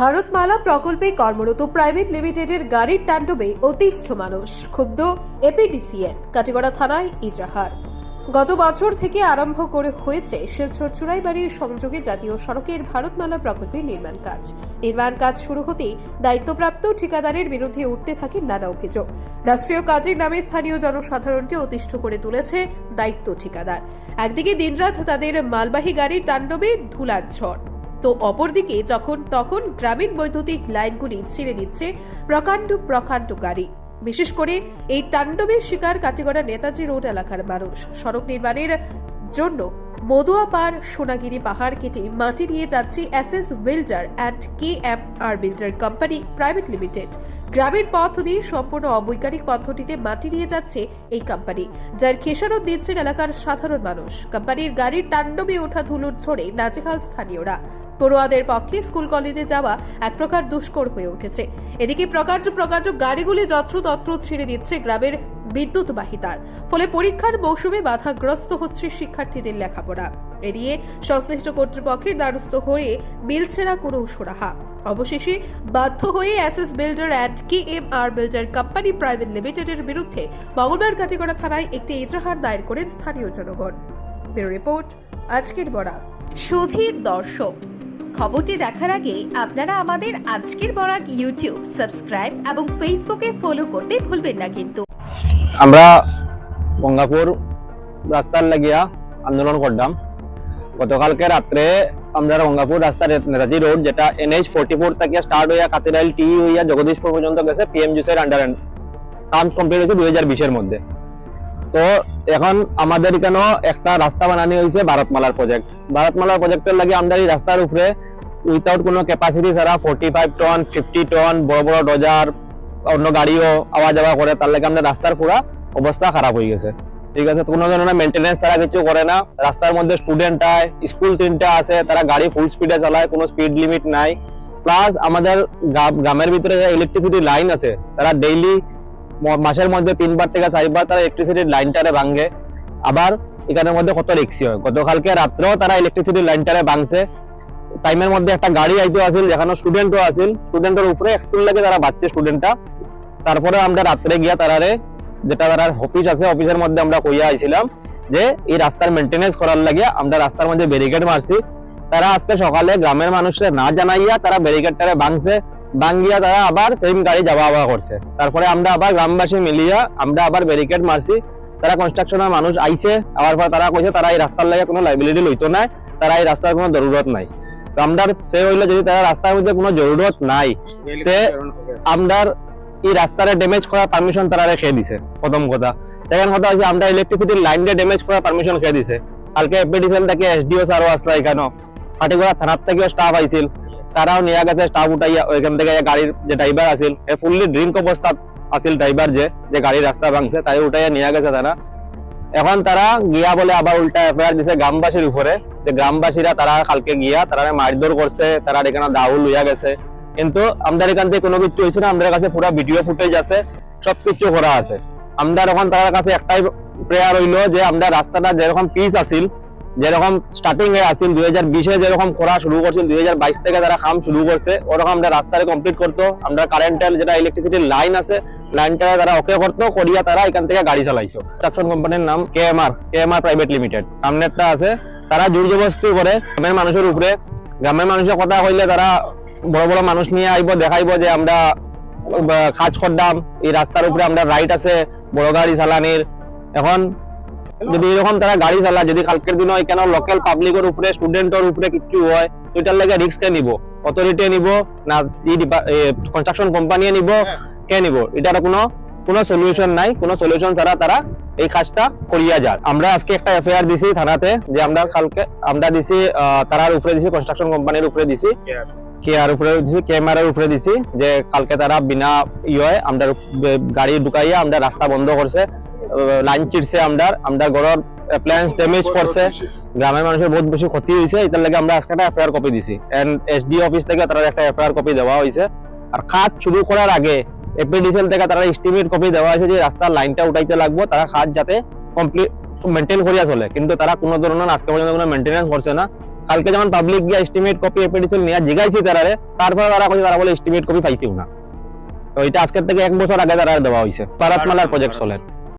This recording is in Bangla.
ভারতমালা প্রকল্পে কর্মরত প্রাইভেট লিমিটেডের গাড়ির তাণ্ডবে অতিষ্ঠ মানুষ, ক্ষুব্ধ এপিডিসিএল, কাটিগড়া থানায় ইজাহার। গত বছর থেকে আরম্ভ করে হয়েছে শিলচর চুরাইবাড়ির সংযোগে জাতীয় সড়কের ভারতমালা প্রকল্পের নির্মাণ কাজ। নির্মাণ কাজ শুরু হতেই দায়িত্বপ্রাপ্ত ঠিকাদারের বিরুদ্ধে উঠতে থাকে নানা অভিযোগ। রাষ্ট্রীয় কাজের নামে স্থানীয় জনসাধারণকে অতিষ্ঠ করে তুলেছে দায়িত্ব ঠিকাদার। একদিকে দিনরাত তাদের মালবাহী গাড়ির তাণ্ডবে ধুলার ঝড়। তো অপরদিকে যখন, তখন গ্রামীণ বৈদ্যুতিক লাইনগুলি ছেড়ে দিচ্ছে প্রকাণ্ড প্রকাণ্ড গাড়ি। বিশেষ করে এই তাণ্ডবের শিকার কাটিগড়া নেতাজি রোড এলাকার মানুষ। সড়ক নির্মাণের জন্য মদুয়াপাড় সোনাগিরি পাহাড় কেটে মাটি নিয়ে যাচ্ছে S builder and K M R builder company private limited. গ্রামের পথ দিয়ে সম্পূর্ণ অবৈজ্ঞানিক পদ্ধতিতে মাটি নিয়ে যাচ্ছে এই কোম্পানি, যার খেসারত দিচ্ছেন এলাকার সাধারণ মানুষ। কোম্পানির গাড়ির তাণ্ডবে ওঠা ধুলোর ঝড়ে নাজেহাল স্থানীয়রা। পড়ুয়াদের পক্ষে স্কুল কলেজে যাওয়া এক প্রকার দুষ্কর হয়ে উঠেছে। এদিকে প্রকাণ্ড প্রকাণ্ড গাড়িগুলি যত্রতত্র ছেড়ে দিচ্ছে গ্রামের বিদ্যুৎ বাহিতার ফলে পরীক্ষার মৌসুমে বাধাগ্রস্ত হচ্ছে শিক্ষার্থীদের লেখাপড়া। এড়িয়ে সংশ্লিষ্ট কর্তৃপক্ষের দ্বারস্থ হয়ে বিল ছেড়া কোনো সুরাহা। অবশেষে বাধ্য হয়ে SS builder and K M R builder company private লিমিটেডের বিরুদ্ধে মঙ্গলবার কাটিগড়া থানায় একটি ইজাহার দায়ের করেন স্থানীয় জনগণ। ব্যুরো রিপোর্ট, আজকের বড়া সুধীর দর্শক, খবরটি দেখার আগে আপনারা আমাদের আজকের বরাক ইউটিউব, সাবস্ক্রাইব এবং ফেসবুকে ফলো করতে ভুলবেন না কিন্তু। আমরা গঙ্গাপুর রাস্তার লাগিয়া আন্দোলন করলাম। গতকালকে রাত্রে আমরা গঙ্গাপুর রাস্তার নেতাজি রোড, যেটা এনএইচ ফোর্টি ফোর থেকে স্টার্ট হইয়া কাতিরাইল টি হইয়া জগদীশপুর পর্যন্ত গেছে পিএম জুসের আন্ডার কাম কমপ্লিট হয়েছে দুই হাজার বিশের মধ্যে। তো এখন আমাদের এখানেও একটা রাস্তা বানানি হয়েছে ভারতমালার প্রজেক্ট ভারতমালার প্রজেক্টের লাগে আমরা এই রাস্তার উপরে উইথাউট কোনো ক্যাপাসিটি ছাড়া forty five ton fifty ton বড় বড় ডজার অন্য গাড়িও আওয়া যাওয়া করে, তার লাগে আমাদের রাস্তার পুরা অবস্থা খারাপ হয়ে গেছে। ঠিক আছে, কোনো ধরনের মেনটেনেন্স তারা কিছু করে না। রাস্তার মধ্যে স্টুডেন্ট আয় স্কুল তিনটা আছে, তারা গাড়ি ফুল স্পিডে চালায়, কোনো স্পিড লিমিট নাই। প্লাস আমাদের গ্রামের ভিতরে যে ইলেকট্রিসিটি লাইন আছে, তারা ডেইলি মাসের মধ্যে তিনবার থেকে চারবার তারা ইলেকট্রিসিটির লাইনটারে ভাঙে। আবার এখানের মধ্যে কত রিক্সি হয়? গতকালকে রাত্রেও তারা ইলেকট্রিসিটির লাইনটারে ভাঙছে। টাইমের মধ্যে একটা গাড়ি আইতো আছিল যেখানে স্টুডেন্টও আছিল স্টুডেন্টের উপরে একটু লাগে তারা বাচ্চা স্টুডেন্টটা তারপরে আমরা রাত্রে গিয়া তারারে, যেটা তার অফিস আছে অফিসের মধ্যে আমরা কইয়া আইছিলাম যে, এই রাস্তার মেনটেনেন্স করার লাগে আমরা রাস্তার মধ্যে ব্যারিকেড মারছি। তারা আজকে সকালে গ্রামের মানুষের না জানাইয়া তারা ব্যারিকেডটারে ভাঙছে, ভাঙ্গিয়া তারা আবার সেম গাড়ি যাওয়া আওয়া করছে। তারপরে আমরা আবার গ্রামবাসী মিলিয়া আমরা আবার ব্যারিকেড মারছি। তারা কনস্ট্রাকশনের মানুষ আইছে, আবার পর তারা কইছে, তারা এই রাস্তার লাগে কোনো লাইবিলিটি লইতো না তারা এই রাস্তার কোনো জরুরত নাই। তো আমরা সে হইল যদি তারা রাস্তার মধ্যে কোনো জরুরত নাই তে আমরার এই রাস্তারে ড্যামেজ করার পারমিশন তারা রেখে দিছে প্রথম কথা। সেকেন্ড কথা হচ্ছে আমরা ইলেকট্রিসিটির লাইনটা ড্যামেজ করার পারমিশন খেয়ে দিছে। কালকে এপিডিসিএল থেকে এসডিও স্যারও আসলো এখানেও। ফাটিগড়া থানার থেকেও স্টাফ আইছিল। তারাও নিয়ে গেছে স্টাফ উঠাইয়া ওইখান থেকে গাড়ির যে ড্রাইভার আছিল এ ফুললি ড্রিঙ্ক অবস্থা আছিল ড্রাইভার যে যে গাড়ির রাস্তা ভাঙছে তাই উঠাইয়া নিয়ে গেছে তারা এখন তারা গিয়া বলে আবার উল্টা এফআইআর দিছে গ্রামবাসীর উপরে। যে গ্রামবাসীরা তারা কালকে গিয়া তারা মারধর করছে তারা এখানে দাউ লইয়া গেছে। কিন্তু আমাদের এখান থেকে কোনো কিছু হয়েছে না আমাদের কাছে পুরো ভিডিও ফুটেজ আছে, সবকিছু করা আছে। আমরা এখন তার কাছে একটাই প্রেয়ার হইল যে আমরা রাস্তাটা যেরকম পিচ আছিল, যেরকম স্টার্টিং এ আছিল, দুই হাজার বিশে যেরকম করা শুরু করছিল, দুই হাজার বাইশ থেকে তারা কাম শুরু করছে, ওরকম আমরা রাস্তাটা কমপ্লিট করতো। আমরা কারেন্টের যেটা ইলেকট্রিসিটির লাইন আছে লাইনটা তারা ওকে করতো, করিয়া তারা এখান থেকে গাড়ি চালাইতো। কোম্পানির নাম K M R K M R private limited সামনেরটা আছে তারা জোর জবরদস্তি করে গ্রামের মানুষের উপরে গ্রামের মানুষের কথা কইলে তারা বড় বড় মানুষ নিয়ে আইব দেখাইবো যে আমরা কাজ করলাম এই রাস্তার উপরে আমরা রাইট আছে, বড় গাড়ি চালানির এখন, যদি এরকম তারা গাড়ি চালা, যদি কালকের দিন হয় কেন লোকাল পাবলিকের উপরে স্টুডেন্টের উপরে কিছু হয়, তো এটার লাগে রিস্ক নিব। অথরিটি নিব, না কনস্ট্রাকশন কোম্পানি নিব, কে নিব। এটার কোনো কোনো সলিউশন নাই। কোনো সলিউশন ছাড়া তারা এই কাজটা করিয়া যান আমরা আজকে একটা এফআইআর দিছি থানাতে, যে আমরা কালকে আমরা দিছি তারার উপরে দিছি কনস্ট্রাকশন কোম্পানির উপরে দিছি। কেয়ার উপরে দিছি ক্যামেরার উপরে দিছি, যে কালকে তারা বিনা ইয়ে আমরা গাড়ি ঢুকাইয়া আমরা রাস্তা বন্ধ করছে লাইন চিরছে আমরা আমরা ঘরের অ্যাপ্লায়েন্স ড্যামেজ করছে। গ্রামের মানুষের বহুত বেশি ক্ষতি হয়েছে এটার লাগে আমরা আজকে একটা এফআইআর কপি দিছি। এন্ড এসডি অফিস থেকে তারা একটা এফআইআর কপি দেওয়া হয়েছে আর কাজ শুরু করার আগে এপিডিসিএল থেকে তারা এস্টিমেট কপি দেওয়া হয়েছে যে রাস্তার লাইনটা উঠাইতে লাগবো, তারা কাজ যাতে কমপ্লিট মেনটেন করিয়া চলে। কিন্তু তারা কোনো ধরনের আজকে পর্যন্ত কোনো মেনটেনেন্স করছে না। কালকে যখন পাবলিক গিয়ে এস্টিমেট কপি এপিডিসিএল নিয়ে জিগাইছি তারা তারপরে তারা কইছে, তারা বলে এস্টিমেট কপি পাইছিও না। তো এটা আজকের থেকে এক বছর আগে তারা দেওয়া হয়েছে পারাতমালার প্রজেক্ট চলে।